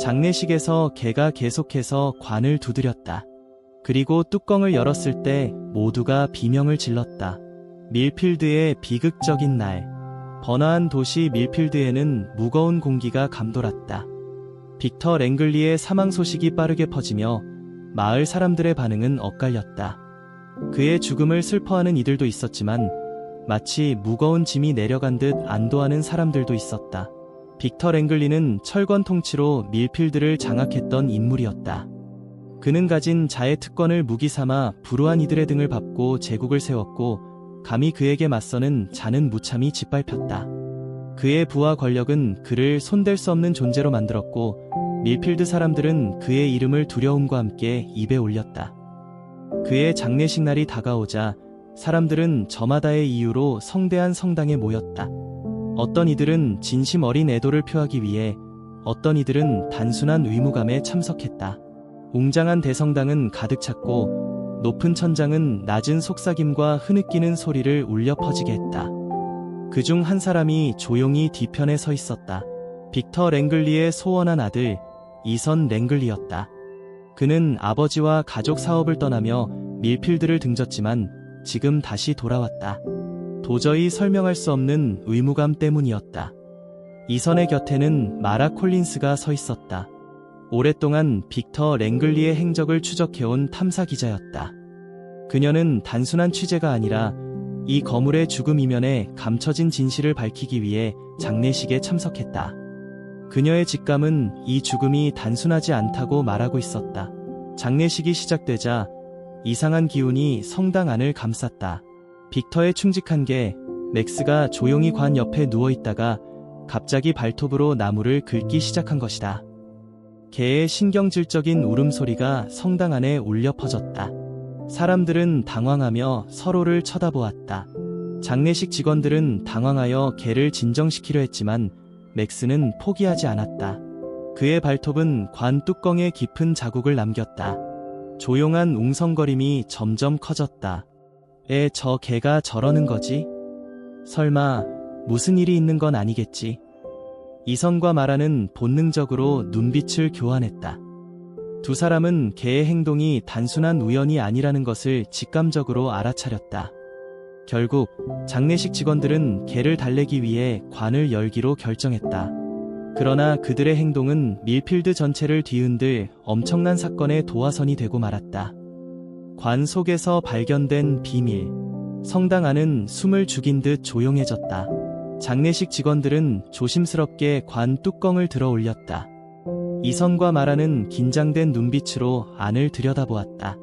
장례식에서 개가 계속해서 관을 두드렸다. 그리고 뚜껑을 열었을 때 모두가 비명을 질렀다. 밀필드의 비극적인 날. 번화한 도시 밀필드에는 무거운 공기가 감돌았다. 빅터 랭글리의 사망 소식이 빠르게 퍼지며 마을 사람들의 반응은 엇갈렸다. 그의 죽음을 슬퍼하는 이들도 있었지만 마치 무거운 짐이 내려간 듯 안도하는 사람들도 있었다. 빅터 랭글리는 철권 통치로 밀필드를 장악했던 인물이었다. 그는 가진 자의 특권을 무기 삼아 불우한 이들의 등을 밟고 제국을 세웠고 감히 그에게 맞서는 자는 무참히 짓밟혔다. 그의 부와 권력은 그를 손댈 수 없는 존재로 만들었고 밀필드 사람들은 그의 이름을 두려움과 함께 입에 올렸다. 그의 장례식 날이 다가오자 사람들은 저마다의 이유로 성대한 성당에 모였다. 어떤 이들은 진심 어린 애도를 표하기 위해 어떤 이들은 단순한 의무감에 참석했다. 웅장한 대성당은 가득 찼고 높은 천장은 낮은 속삭임과 흐느끼는 소리를 울려 퍼지게 했다. 그 중 한 사람이 조용히 뒤편에 서 있었다. 빅터 랭글리의 소원한 아들 이선 랭글리였다. 그는 아버지와 가족 사업을 떠나며 밀필드를 등졌지만 지금 다시 돌아왔다. 도저히 설명할 수 없는 의무감 때문이었다. 이선의 곁에는 마라 콜린스가 서 있었다. 오랫동안 빅터 랭글리의 행적을 추적해온 탐사 기자였다. 그녀는 단순한 취재가 아니라 이 거물의 죽음 이면에 감춰진 진실을 밝히기 위해 장례식에 참석했다. 그녀의 직감은 이 죽음이 단순하지 않다고 말하고 있었다. 장례식이 시작되자 이상한 기운이 성당 안을 감쌌다. 빅터에 충직한 게 맥스가 조용히 관 옆에 누워 있다가 갑자기 발톱으로 나무를 긁기 시작한 것이다. 개의 신경질적인 울음소리가 성당 안에 울려 퍼졌다. 사람들은 당황하며 서로를 쳐다보았다. 장례식 직원들은 당황하여 개를 진정시키려 했지만 맥스는 포기하지 않았다. 그의 발톱은 관 뚜껑에 깊은 자국을 남겼다. 조용한 웅성거림이 점점 커졌다. 에, 저 개가 저러는 거지? 설마, 무슨 일이 있는 건 아니겠지? 이선과 마라는 본능적으로 눈빛을 교환했다. 두 사람은 개의 행동이 단순한 우연이 아니라는 것을 직감적으로 알아차렸다. 결국 장례식 직원들은 개를 달래기 위해 관을 열기로 결정했다. 그러나 그들의 행동은 밀필드 전체를 뒤흔들 엄청난 사건의 도화선이 되고 말았다. 관 속에서 발견된 비밀. 성당 안은 숨을 죽인 듯 조용해졌다. 장례식 직원들은 조심스럽게 관 뚜껑을 들어 올렸다. 이선과 마라는 긴장된 눈빛으로 안을 들여다보았다.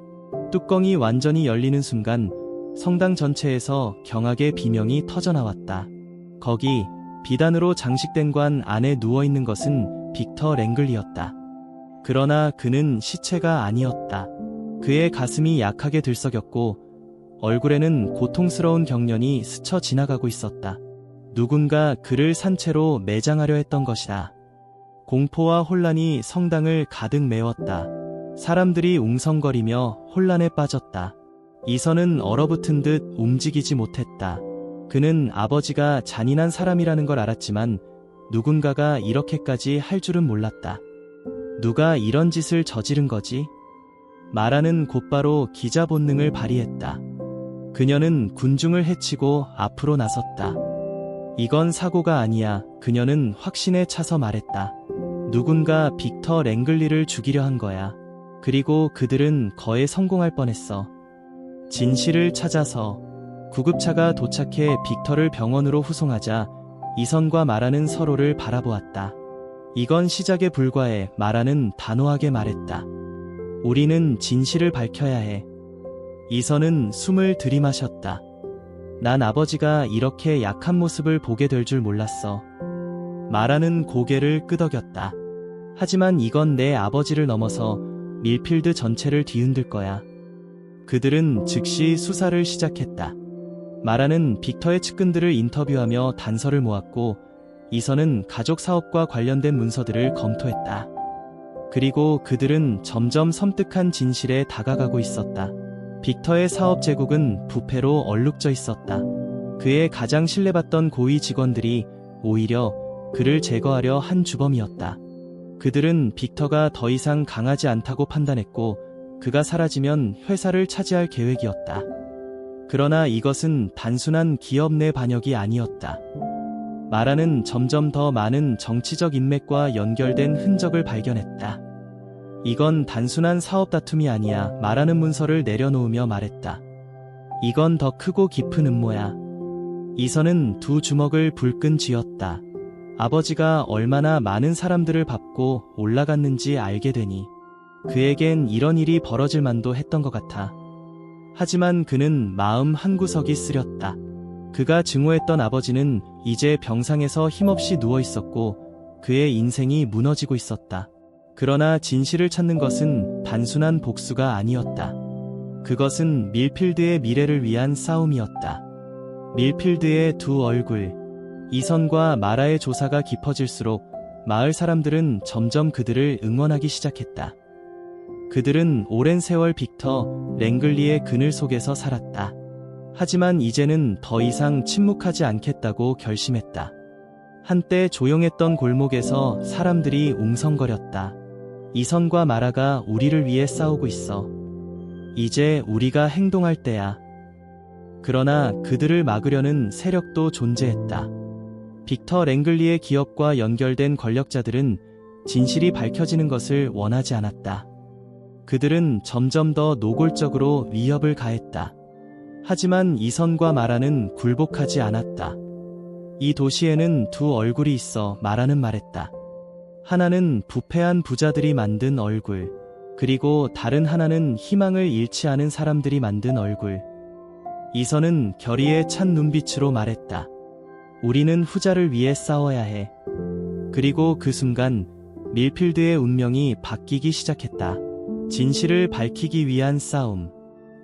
뚜껑이 완전히 열리는 순간 성당 전체에서 경악의 비명이 터져나왔다. 거기 비단으로 장식된 관 안에 누워있는 것은 빅터 랭글리였다. 그러나 그는 시체가 아니었다. 그의 가슴이 약하게 들썩였고 얼굴에는 고통스러운 경련이 스쳐 지나가고 있었다. 누군가 그를 산채로 매장하려 했던 것이다. 공포와 혼란이 성당을 가득 메웠다. 사람들이 웅성거리며 혼란에 빠졌다. 이선은 얼어붙은 듯 움직이지 못했다. 그는 아버지가 잔인한 사람이라는 걸 알았지만 누군가가 이렇게까지 할 줄은 몰랐다. 누가 이런 짓을 저지른 거지? 말하는 곧바로 기자 본능을 발휘했다. 그녀는 군중을 해치고 앞으로 나섰다. 이건 사고가 아니야. 그녀는 확신에 차서 말했다. 누군가 빅터 랭글리를 죽이려 한 거야. 그리고 그들은 거에 성공할 뻔했어. 진실을 찾아서 구급차가 도착해 빅터를 병원으로 후송하자 이선과 마라는 서로를 바라보았다. 이건 시작에 불과해 마라는 단호하게 말했다. 우리는 진실을 밝혀야 해. 이선은 숨을 들이마셨다. 난 아버지가 이렇게 약한 모습을 보게 될 줄 몰랐어. 마라는 고개를 끄덕였다. 하지만 이건 내 아버지를 넘어서 밀필드 전체를 뒤흔들 거야. 그들은 즉시 수사를 시작했다. 마라는 빅터의 측근들을 인터뷰하며 단서를 모았고 이선은 가족 사업과 관련된 문서들을 검토했다. 그리고 그들은 점점 섬뜩한 진실에 다가가고 있었다. 빅터의 사업 제국은 부패로 얼룩져 있었다. 그의 가장 신뢰받던 고위 직원들이 오히려 그를 제거하려 한 주범이었다. 그들은 빅터가 더 이상 강하지 않다고 판단했고 그가 사라지면 회사를 차지할 계획이었다. 그러나 이것은 단순한 기업 내 반역이 아니었다. 마라는 점점 더 많은 정치적 인맥과 연결된 흔적을 발견했다. 이건 단순한 사업 다툼이 아니야. 마라는 문서를 내려놓으며 말했다. 이건 더 크고 깊은 음모야. 이선은 두 주먹을 불끈 쥐었다. 아버지가 얼마나 많은 사람들을 밟고 올라갔는지 알게 되니 그에겐 이런 일이 벌어질 만도 했던 것 같아. 하지만 그는 마음 한구석이 쓰렸다. 그가 증오했던 아버지는 이제 병상에서 힘없이 누워 있었고 그의 인생이 무너지고 있었다. 그러나 진실을 찾는 것은 단순한 복수가 아니었다. 그것은 밀필드의 미래를 위한 싸움이었다. 밀필드의 두 얼굴. 이선과 마라의 조사가 깊어질수록 마을 사람들은 점점 그들을 응원하기 시작했다. 그들은 오랜 세월 빅터, 랭글리의 그늘 속에서 살았다. 하지만 이제는 더 이상 침묵하지 않겠다고 결심했다. 한때 조용했던 골목에서 사람들이 웅성거렸다. 이선과 마라가 우리를 위해 싸우고 있어. 이제 우리가 행동할 때야. 그러나 그들을 막으려는 세력도 존재했다. 빅터 랭글리의 기업과 연결된 권력자들은 진실이 밝혀지는 것을 원하지 않았다. 그들은 점점 더 노골적으로 위협을 가했다. 하지만 이선과 마라는 굴복하지 않았다. 이 도시에는 두 얼굴이 있어 마라는 말했다. 하나는 부패한 부자들이 만든 얼굴, 그리고 다른 하나는 희망을 잃지 않은 사람들이 만든 얼굴. 이선은 결의에 찬 눈빛으로 말했다. 우리는 후자를 위해 싸워야 해. 그리고 그 순간 밀필드의 운명이 바뀌기 시작했다. 진실을 밝히기 위한 싸움.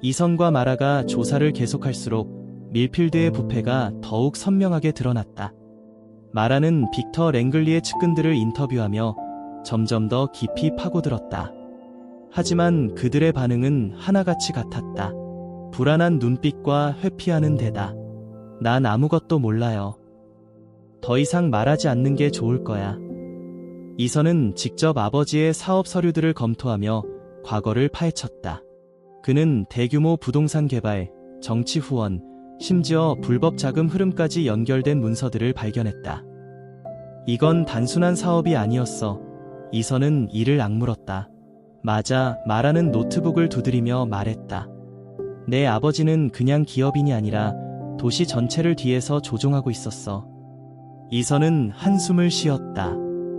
이선과 마라가 조사를 계속할수록 밀필드의 부패가 더욱 선명하게 드러났다. 마라는 빅터 랭글리의 측근들을 인터뷰하며 점점 더 깊이 파고들었다. 하지만 그들의 반응은 하나같이 같았다. 불안한 눈빛과 회피하는 대다. 난 아무것도 몰라요. 더 이상 말하지 않는 게 좋을 거야. 이선은 직접 아버지의 사업 서류들을 검토하며 과거를 파헤쳤다. 그는 대규모 부동산 개발, 정치 후원, 심지어 불법 자금 흐름까지 연결된 문서들을 발견했다. 이건 단순한 사업이 아니었어. 이선은 이를 악물었다. 맞아, 말하는 노트북을 두드리며 말했다. 내 아버지는 그냥 기업인이 아니라 도시 전체를 뒤에서 조종하고 있었어. 이선은 한숨을 쉬었다.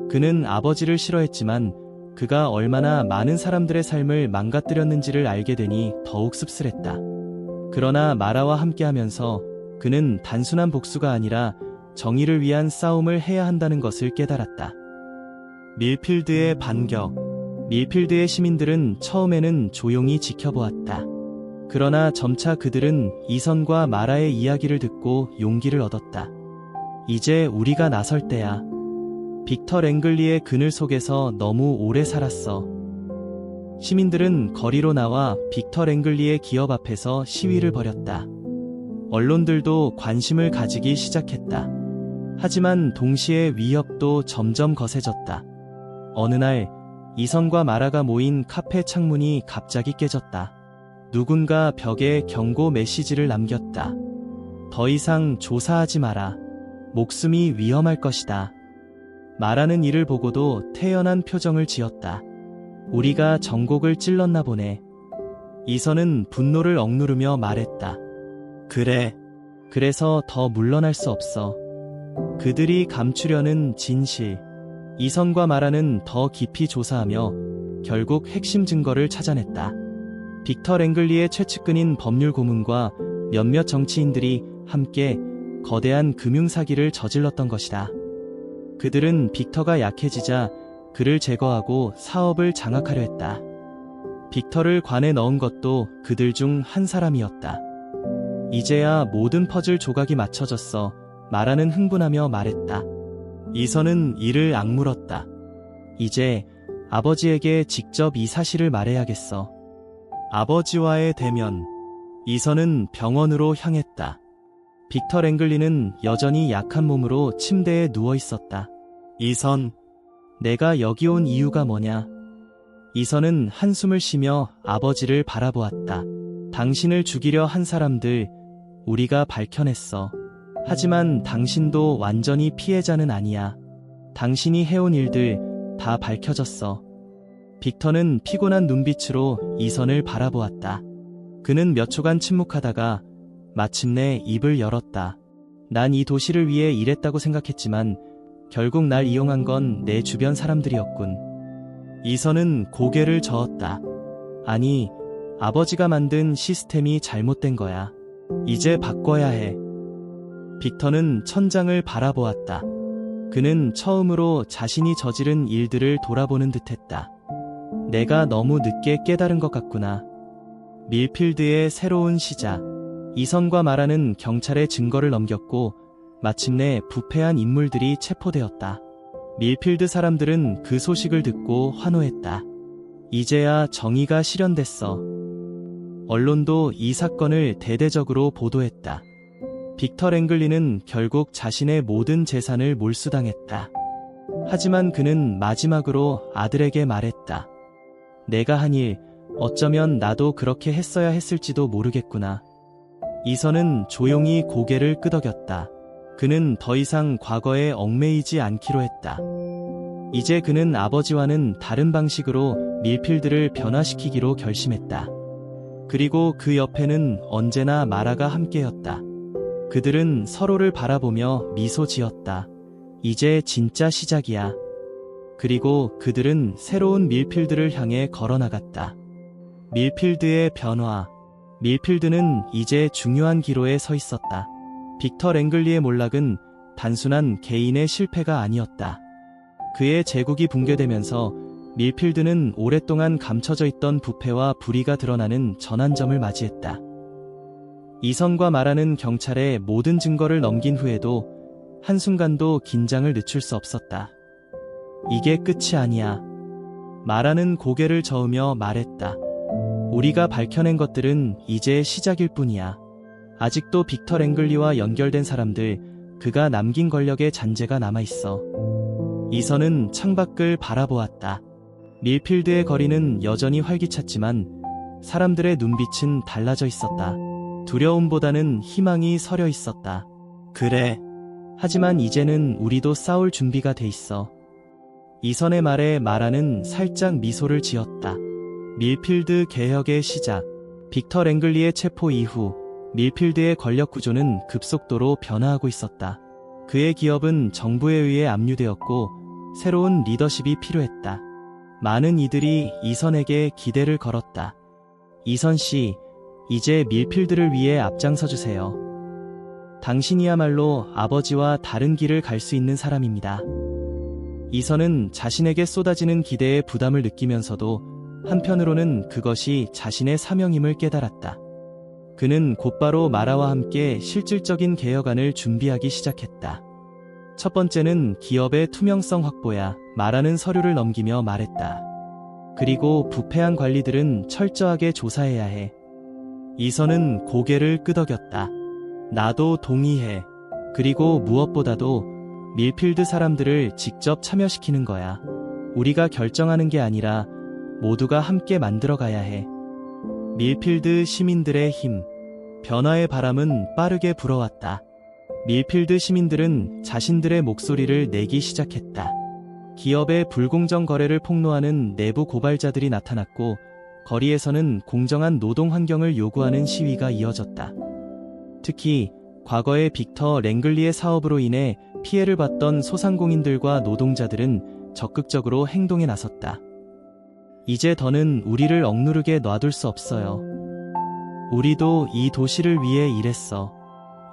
그는 아버지를 싫어했지만 그가 얼마나 많은 사람들의 삶을 망가뜨렸는지를 알게 되니 더욱 씁쓸했다. 그러나 마라와 함께하면서 그는 단순한 복수가 아니라 정의를 위한 싸움을 해야 한다는 것을 깨달았다. 밀필드의 반격. 밀필드의 시민들은 처음에는 조용히 지켜보았다. 그러나 점차 그들은 이선과 마라의 이야기를 듣고 용기를 얻었다. 이제 우리가 나설 때야. 빅터 랭글리의 그늘 속에서 너무 오래 살았어. 시민들은 거리로 나와 빅터 랭글리의 기업 앞에서 시위를 벌였다. 언론들도 관심을 가지기 시작했다. 하지만 동시에 위협도 점점 거세졌다. 어느 날 이선과 마라가 모인 카페 창문이 갑자기 깨졌다. 누군가 벽에 경고 메시지를 남겼다. 더 이상 조사하지 마라. 목숨이 위험할 것이다. 말하는 이를 보고도 태연한 표정을 지었다. 우리가 정곡을 찔렀나 보네. 이선은 분노를 억누르며 말했다. 그래. 그래서 더 물러날 수 없어. 그들이 감추려는 진실. 이선과 마라는 더 깊이 조사하며 결국 핵심 증거를 찾아냈다. 빅터 랭글리의 최측근인 법률 고문과 몇몇 정치인들이 함께 거대한 금융 사기를 저질렀던 것이다. 그들은 빅터가 약해지자 그를 제거하고 사업을 장악하려 했다. 빅터를 관에 넣은 것도 그들 중 한 사람이었다. 이제야 모든 퍼즐 조각이 맞춰졌어. 말하는 흥분하며 말했다. 이선은 이를 악물었다. 이제 아버지에게 직접 이 사실을 말해야겠어. 아버지와의 대면. 이선은 병원으로 향했다. 빅터 랭글리는 여전히 약한 몸으로 침대에 누워 있었다. 이선, 내가 여기 온 이유가 뭐냐? 이선은 한숨을 쉬며 아버지를 바라보았다. 당신을 죽이려 한 사람들, 우리가 밝혀냈어. 하지만 당신도 완전히 피해자는 아니야. 당신이 해온 일들 다 밝혀졌어. 빅터는 피곤한 눈빛으로 이선을 바라보았다. 그는 몇 초간 침묵하다가 마침내 입을 열었다. 난 이 도시를 위해 일했다고 생각했지만 결국 날 이용한 건 내 주변 사람들이었군. 이선은 고개를 저었다. 아니, 아버지가 만든 시스템이 잘못된 거야. 이제 바꿔야 해. 빅터는 천장을 바라보았다. 그는 처음으로 자신이 저지른 일들을 돌아보는 듯 했다. 내가 너무 늦게 깨달은 것 같구나. 밀필드의 새로운 시작. 이선과 말하는 경찰의 증거를 넘겼고 마침내 부패한 인물들이 체포되었다. 밀필드 사람들은 그 소식을 듣고 환호했다. 이제야 정의가 실현됐어. 언론도 이 사건을 대대적으로 보도했다. 빅터 랭글리는 결국 자신의 모든 재산을 몰수당했다. 하지만 그는 마지막으로 아들에게 말했다. 내가 한 일, 어쩌면 나도 그렇게 했어야 했을지도 모르겠구나. 이선은 조용히 고개를 끄덕였다. 그는 더 이상 과거에 얽매이지 않기로 했다. 이제 그는 아버지와는 다른 방식으로 밀필드를 변화시키기로 결심했다. 그리고 그 옆에는 언제나 마라가 함께였다. 그들은 서로를 바라보며 미소 지었다. 이제 진짜 시작이야. 그리고 그들은 새로운 밀필드를 향해 걸어나갔다. 밀필드의 변화. 밀필드는 이제 중요한 기로에 서 있었다. 빅터 랭글리의 몰락은 단순한 개인의 실패가 아니었다. 그의 제국이 붕괴되면서 밀필드는 오랫동안 감춰져 있던 부패와 불의가 드러나는 전환점을 맞이했다. 이선과 말하는 경찰에 모든 증거를 넘긴 후에도 한순간도 긴장을 늦출 수 없었다. 이게 끝이 아니야. 말하는 고개를 저으며 말했다. 우리가 밝혀낸 것들은 이제 시작일 뿐이야. 아직도 빅터 랭글리와 연결된 사람들, 그가 남긴 권력의 잔재가 남아있어. 이선은 창밖을 바라보았다. 밀필드의 거리는 여전히 활기찼지만 사람들의 눈빛은 달라져 있었다. 두려움보다는 희망이 서려 있었다. 그래. 하지만 이제는 우리도 싸울 준비가 돼 있어. 이선의 말에 마라는 살짝 미소를 지었다. 밀필드 개혁의 시작. 빅터 랭글리의 체포 이후 밀필드의 권력 구조는 급속도로 변화하고 있었다. 그의 기업은 정부에 의해 압류되었고 새로운 리더십이 필요했다. 많은 이들이 이선에게 기대를 걸었다. 이선 씨, 이제 밀필드를 위해 앞장서 주세요. 당신이야말로 아버지와 다른 길을 갈 수 있는 사람입니다. 이선은 자신에게 쏟아지는 기대에 부담을 느끼면서도 한편으로는 그것이 자신의 사명임을 깨달았다. 그는 곧바로 마라와 함께 실질적인 개혁안을 준비하기 시작했다. 첫 번째는 기업의 투명성 확보야 말하는 서류를 넘기며 말했다. 그리고 부패한 관리들은 철저하게 조사해야 해. 이선은 고개를 끄덕였다. 나도 동의해. 그리고 무엇보다도 밀필드 사람들을 직접 참여시키는 거야. 우리가 결정하는 게 아니라 모두가 함께 만들어 가야 해. 밀필드 시민들의 힘. 변화의 바람은 빠르게 불어왔다. 밀필드 시민들은 자신들의 목소리를 내기 시작했다. 기업의 불공정 거래를 폭로하는 내부 고발자들이 나타났고 거리에서는 공정한 노동 환경을 요구하는 시위가 이어졌다. 특히 과거의 빅터 랭글리의 사업으로 인해 피해를 봤던 소상공인들과 노동자들은 적극적으로 행동에 나섰다. 이제 더는 우리를 억누르게 놔둘 수 없어요. 우리도 이 도시를 위해 일했어.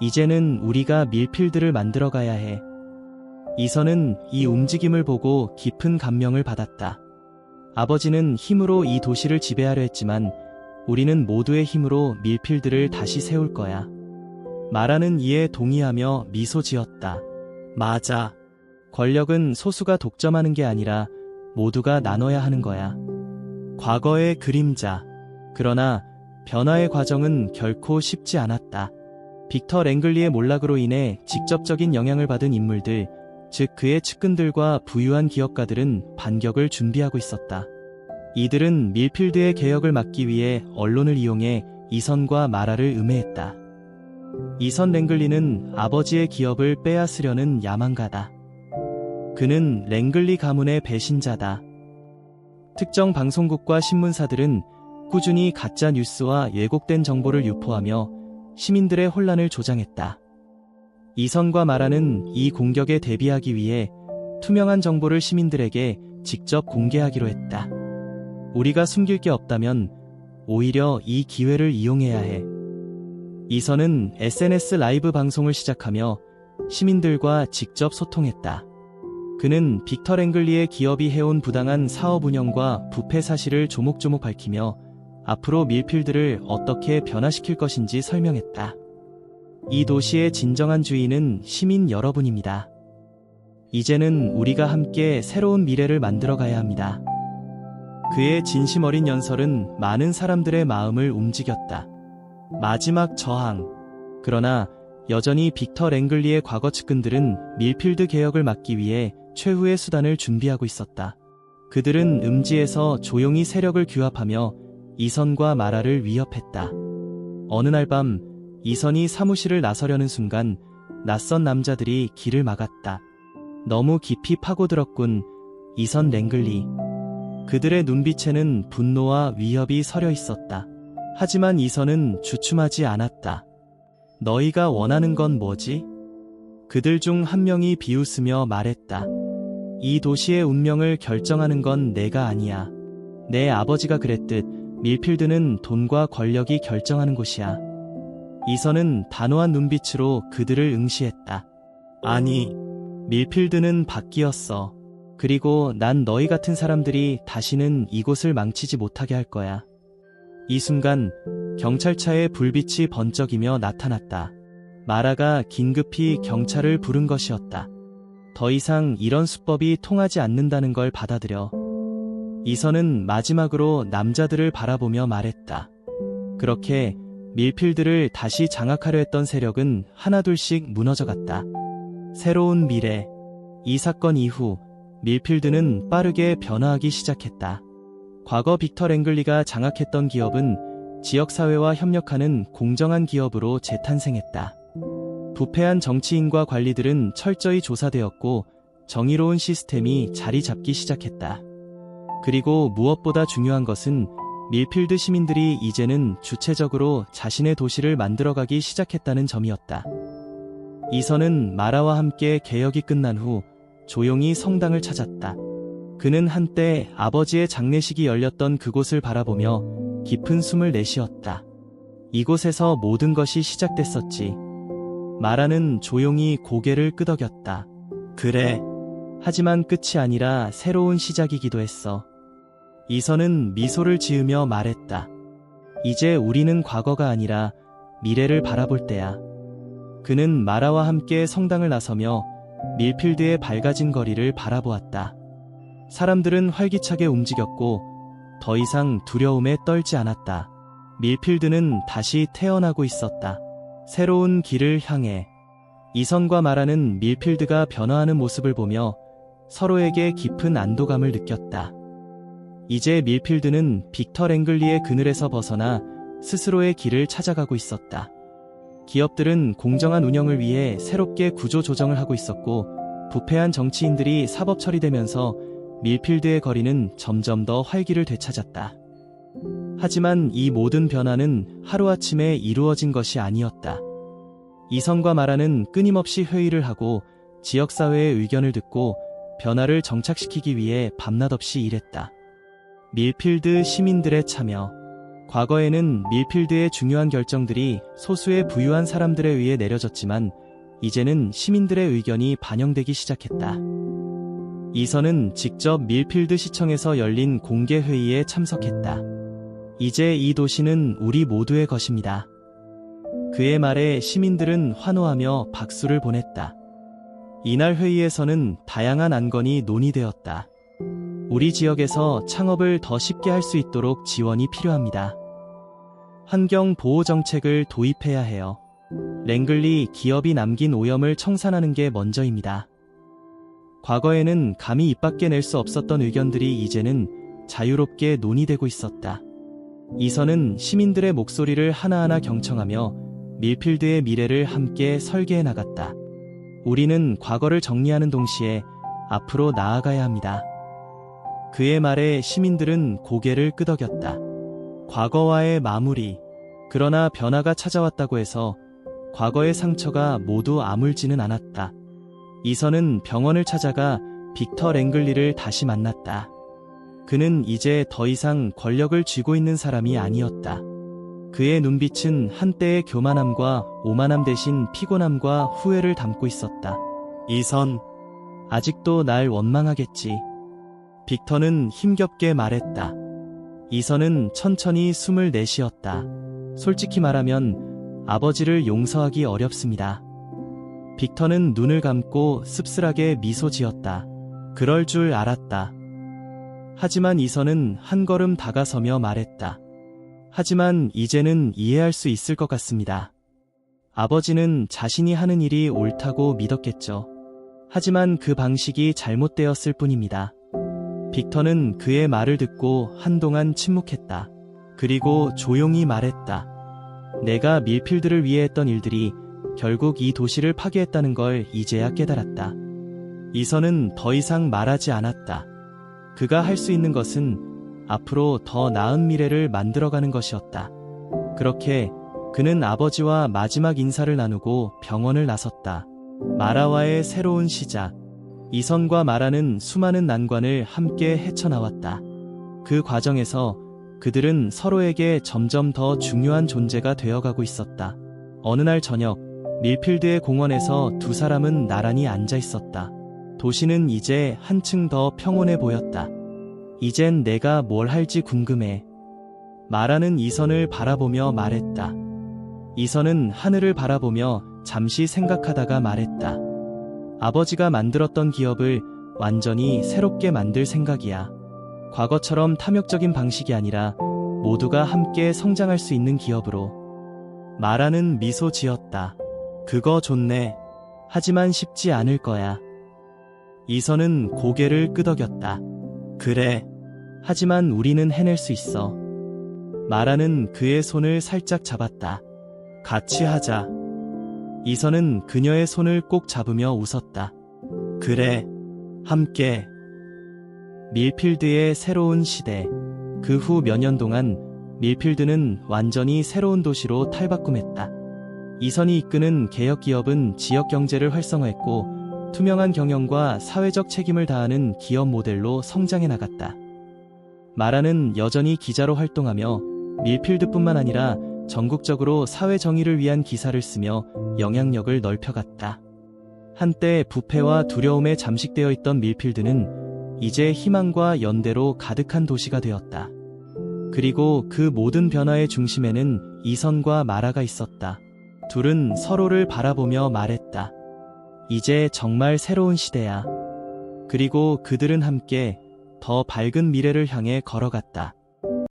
이제는 우리가 밀필드를 만들어 가야 해. 이선은 이 움직임을 보고 깊은 감명을 받았다. 아버지는 힘으로 이 도시를 지배하려 했지만 우리는 모두의 힘으로 밀필드를 다시 세울 거야. 말하는 이에 동의하며 미소 지었다. 맞아. 권력은 소수가 독점하는 게 아니라 모두가 나눠야 하는 거야. 과거의 그림자. 그러나 변화의 과정은 결코 쉽지 않았다. 빅터 랭글리의 몰락으로 인해 직접적인 영향을 받은 인물들, 즉 그의 측근들과 부유한 기업가들은 반격을 준비하고 있었다. 이들은 밀필드의 개혁을 막기 위해 언론을 이용해 이선과 마라를 음해했다. 이선 랭글리는 아버지의 기업을 빼앗으려는 야망가다. 그는 랭글리 가문의 배신자다. 특정 방송국과 신문사들은 꾸준히 가짜 뉴스와 왜곡된 정보를 유포하며 시민들의 혼란을 조장했다. 이선과 마라는 이 공격에 대비하기 위해 투명한 정보를 시민들에게 직접 공개하기로 했다. 우리가 숨길 게 없다면 오히려 이 기회를 이용해야 해. 이선은 SNS 라이브 방송을 시작하며 시민들과 직접 소통했다. 그는 빅터 랭글리의 기업이 해온 부당한 사업 운영과 부패 사실을 조목조목 밝히며 앞으로 밀필드를 어떻게 변화시킬 것인지 설명했다. 이 도시의 진정한 주인은 시민 여러분입니다. 이제는 우리가 함께 새로운 미래를 만들어 가야 합니다. 그의 진심 어린 연설은 많은 사람들의 마음을 움직였다. 마지막 저항. 그러나 여전히 빅터 랭글리의 과거 측근들은 밀필드 개혁을 막기 위해 최후의 수단을 준비하고 있었다. 그들은 음지에서 조용히 세력을 규합하며 이선과 마라를 위협했다. 어느 날 밤 이선이 사무실을 나서려는 순간 낯선 남자들이 길을 막았다. 너무 깊이 파고들었군. 이선 랭글리. 그들의 눈빛에는 분노와 위협이 서려 있었다. 하지만 이선은 주춤하지 않았다. 너희가 원하는 건 뭐지? 그들 중 한 명이 비웃으며 말했다. 이 도시의 운명을 결정하는 건 내가 아니야. 내 아버지가 그랬듯 밀필드는 돈과 권력이 결정하는 곳이야. 이선은 단호한 눈빛으로 그들을 응시했다. 아니, 밀필드는 바뀌었어. 그리고 난 너희 같은 사람들이 다시는 이곳을 망치지 못하게 할 거야. 이 순간 경찰차의 불빛이 번쩍이며 나타났다. 마라가 긴급히 경찰을 부른 것이었다. 더 이상 이런 수법이 통하지 않는다는 걸 받아들여. 이선은 마지막으로 남자들을 바라보며 말했다. 그렇게 밀필드를 다시 장악하려 했던 세력은 하나둘씩 무너져갔다. 새로운 미래. 이 사건 이후 밀필드는 빠르게 변화하기 시작했다. 과거 빅터 랭글리가 장악했던 기업은 지역사회와 협력하는 공정한 기업으로 재탄생했다. 부패한 정치인과 관리들은 철저히 조사되었고 정의로운 시스템이 자리 잡기 시작했다. 그리고 무엇보다 중요한 것은 밀필드 시민들이 이제는 주체적으로 자신의 도시를 만들어가기 시작했다는 점이었다. 이선은 마라와 함께 개혁이 끝난 후 조용히 성당을 찾았다. 그는 한때 아버지의 장례식이 열렸던 그곳을 바라보며 깊은 숨을 내쉬었다. 이곳에서 모든 것이 시작됐었지. 마라는 조용히 고개를 끄덕였다. 그래. 하지만 끝이 아니라 새로운 시작이기도 했어. 이선은 미소를 지으며 말했다. 이제 우리는 과거가 아니라 미래를 바라볼 때야. 그는 마라와 함께 성당을 나서며 밀필드의 밝아진 거리를 바라보았다. 사람들은 활기차게 움직였고 더 이상 두려움에 떨지 않았다. 밀필드는 다시 태어나고 있었다. 새로운 길을 향해 이선과 말하는 밀필드가 변화하는 모습을 보며 서로에게 깊은 안도감을 느꼈다. 이제 밀필드는 빅터 랭글리의 그늘에서 벗어나 스스로의 길을 찾아가고 있었다. 기업들은 공정한 운영을 위해 새롭게 구조 조정을 하고 있었고 부패한 정치인들이 사법 처리되면서 밀필드의 거리는 점점 더 활기를 되찾았다. 하지만 이 모든 변화는 하루아침에 이루어진 것이 아니었다. 이성과 마라는 끊임없이 회의를 하고 지역사회의 의견을 듣고 변화를 정착시키기 위해 밤낮 없이 일했다. 밀필드 시민들의 참여. 과거에는 밀필드의 중요한 결정들이 소수의 부유한 사람들에 의해 내려졌지만 이제는 시민들의 의견이 반영되기 시작했다. 이선은 직접 밀필드 시청에서 열린 공개 회의에 참석했다. 이제 이 도시는 우리 모두의 것입니다. 그의 말에 시민들은 환호하며 박수를 보냈다. 이날 회의에서는 다양한 안건이 논의되었다. 우리 지역에서 창업을 더 쉽게 할 수 있도록 지원이 필요합니다. 환경 보호 정책을 도입해야 해요. 랭글리 기업이 남긴 오염을 청산하는 게 먼저입니다. 과거에는 감히 입 밖에 낼 수 없었던 의견들이 이제는 자유롭게 논의되고 있었다. 이선은 시민들의 목소리를 하나하나 경청하며 밀필드의 미래를 함께 설계해 나갔다. 우리는 과거를 정리하는 동시에 앞으로 나아가야 합니다. 그의 말에 시민들은 고개를 끄덕였다. 과거와의 마무리. 그러나 변화가 찾아왔다고 해서 과거의 상처가 모두 아물지는 않았다. 이선은 병원을 찾아가 빅터 랭글리를 다시 만났다. 그는 이제 더 이상 권력을 쥐고 있는 사람이 아니었다. 그의 눈빛은 한때의 교만함과 오만함 대신 피곤함과 후회를 담고 있었다. 이선, 아직도 날 원망하겠지. 빅터는 힘겹게 말했다. 이선은 천천히 숨을 내쉬었다. 솔직히 말하면 아버지를 용서하기 어렵습니다. 빅터는 눈을 감고 씁쓸하게 미소 지었다. 그럴 줄 알았다. 하지만 이선은 한 걸음 다가서며 말했다. 하지만 이제는 이해할 수 있을 것 같습니다. 아버지는 자신이 하는 일이 옳다고 믿었겠죠. 하지만 그 방식이 잘못되었을 뿐입니다. 빅터는 그의 말을 듣고 한동안 침묵했다. 그리고 조용히 말했다. 내가 밀필드를 위해 했던 일들이 결국 이 도시를 파괴했다는 걸 이제야 깨달았다. 이선은 더 이상 말하지 않았다. 그가 할 수 있는 것은 앞으로 더 나은 미래를 만들어가는 것이었다. 그렇게 그는 아버지와 마지막 인사를 나누고 병원을 나섰다. 마라와의 새로운 시작. 이선과 마라는 수많은 난관을 함께 헤쳐나왔다. 그 과정에서 그들은 서로에게 점점 더 중요한 존재가 되어가고 있었다. 어느 날 저녁, 밀필드의 공원에서 두 사람은 나란히 앉아 있었다. 도시는 이제 한층 더 평온해 보였다. 이젠 내가 뭘 할지 궁금해. 마라는 이선을 바라보며 말했다. 이선은 하늘을 바라보며 잠시 생각하다가 말했다. 아버지가 만들었던 기업을 완전히 새롭게 만들 생각이야. 과거처럼 탐욕적인 방식이 아니라 모두가 함께 성장할 수 있는 기업으로. 마라는 미소 지었다. 그거 좋네. 하지만 쉽지 않을 거야. 이선은 고개를 끄덕였다. 그래. 하지만 우리는 해낼 수 있어. 마라는 그의 손을 살짝 잡았다. 같이 하자. 이선은 그녀의 손을 꼭 잡으며 웃었다. 그래. 함께. 밀필드의 새로운 시대. 그 후 몇 년 동안 밀필드는 완전히 새로운 도시로 탈바꿈했다. 이선이 이끄는 개혁 기업은 지역 경제를 활성화했고 투명한 경영과 사회적 책임을 다하는 기업 모델로 성장해 나갔다. 마라는 여전히 기자로 활동하며 밀필드뿐만 아니라 전국적으로 사회 정의를 위한 기사를 쓰며 영향력을 넓혀갔다. 한때 부패와 두려움에 잠식되어 있던 밀필드는 이제 희망과 연대로 가득한 도시가 되었다. 그리고 그 모든 변화의 중심에는 이선과 마라가 있었다. 둘은 서로를 바라보며 말했다. 이제 정말 새로운 시대야. 그리고 그들은 함께 더 밝은 미래를 향해 걸어갔다.